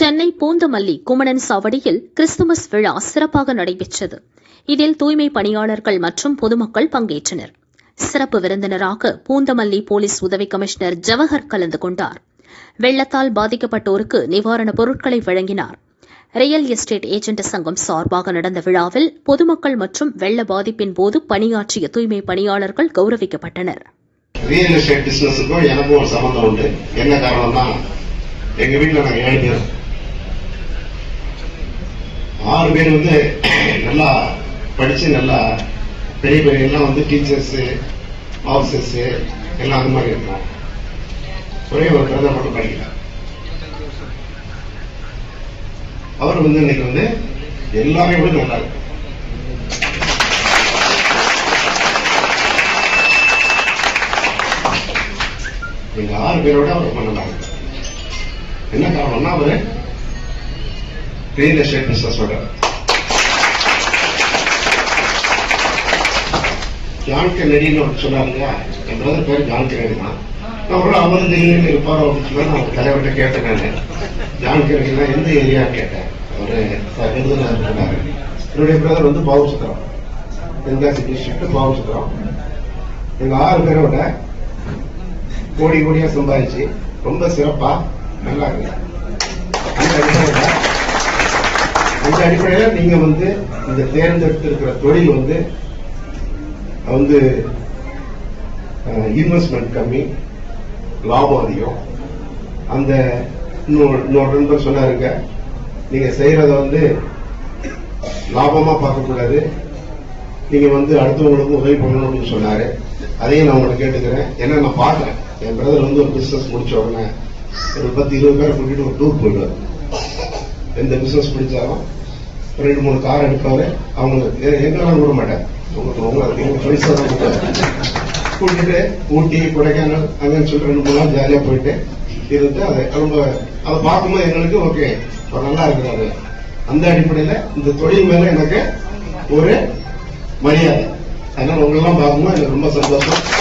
சென்னை பூந்தமல்லி குமணன் சாவடியில் கிறிஸ்துமஸ் விழா சிறப்பாக நடைபெற்றது. இதில் தூய்மை பணியாளர்கள் மற்றும் பொதுமக்கள் பங்கேற்றனர். சிறப்பு விருந்தினராக பூந்தமல்லி போலீஸ் உதவி கமிஷனர் ஜவஹர் கலந்து கொண்டார். வெள்ளத்தால் பாதிக்கப்பட்டோருக்கு நிவாரணப் பொருட்களை வழங்கினார். ரியல் எஸ்டேட் ஏஜென்ட் சங்கம் சார்பாக நடந்த விழாவில் பொதுமக்கள் மற்றும் வெள்ள பாதிப்பின் போது பணியாற்றிய தூய்மை பணியாளர்கள் கௌரவிக்கப்பட்டனர். ரியல் எஸ்டேட் பிசினஸுக்கும் எனக்கும் ஒரு சம்மந்தம் உண்டு. என்ன காரணம்னா எங்க வீட்டில் நாங்கள் ஏழு பேர் ஆறு பேர் வந்து நல்லா படிச்சு நல்லா பெரிய பெரிய எல்லாம் வந்து டீச்சர்ஸ் ஆஃபீஸர்ஸ் எல்லாம் அந்த மாதிரி இருக்கோம் ஒரே ஒரு பிரதமர் மட்டும் படிக்கல அவர் வந்து இன்னைக்கு வந்து எல்லாமே விட நல்லா இருக்கு எங்க ஆறு பேரோட அவர் ரொம்ப நல்லா இருக்கு என்ன காரணம்னா அவரு ரியல் எஸ்டேட் பிசினஸோட ஜான் கென்னடின்னு சொன்னாரு இல்லையா என் பிரதர் பேர் ஜான் கென்னடி தான். நான் ஒரு அவர் தில்லியில் இருப்பாரோ அப்படின்னு சொல்லி நான் தலைவர்கிட்ட கேட்டேன் நான். ஜான் கென்னடினா எந்த ஏரியா கேட்டேன். அவரு விருதுநகர் சொன்னாரு. என்னுடைய பிரதர் வந்து பாவசுத்திரம் தென்காசி டிஸ்ட்ரிக்ட் பாவசுத்திரம் எங்க ஆறு பேரோட கோடி கோடியா சம்பாதிச்சு ரொம்ப சிறப்பா நல்லா இருக்கு அந்த அடிப்படையில அந்த அடிப்படையில நீங்க வந்து இந்த தேர்ந்தெடுத்திருக்கிற தொழில் வந்து வந்து இன்வெஸ்ட்மெண்ட் கம்மி லாபம் அதிகம் அந்த இன்னொரு இன்னொரு நண்பர் சொன்னாருங்க நீங்க செய்யறத வந்து லாபமா பார்க்கக்கூடாது நீங்க வந்து அடுத்தவங்களுக்கு உதவி பண்ணணும் அப்படின்னு சொன்னாரு. அதையும் நான் உங்களை கேட்டுக்கிறேன். ஏன்னா நான் பாக்குறேன் என் பிரதர் வந்து ஒரு பிசினஸ் முடிச்ச உடனே ஒரு பத்து இருபது பேரை கூட்டிட்டு ஒரு டூர் போயிடுவார். எந்த பிசினஸ் பிடிச்சாலும் ரெண்டு மூணு கார் எடுப்பாரு. அவங்க எ- விட மாட்டேன் உங்களுக்கு உங்க ஃப்ரெண்ட்ஸாக தான் கூட்டிட்டு ஊட்டி கொடைக்கானல் அங்கன்னு சொல்லிட்டு ரெண்டு மூணு நாள் ஜாலியா போயிட்டு இருந்து அதை ரொம்ப அதை பார்க்கும்போது எங்களுக்கு ஓகே. நல்லா இருக்கிறாரு. அந்த அடிப்படையில இந்த தொழில் மேல எனக்கு ஒரு மரியாதை. அதனால உங்களெல்லாம் பார்க்கும்போது எனக்கு ரொம்ப சந்தோஷம்.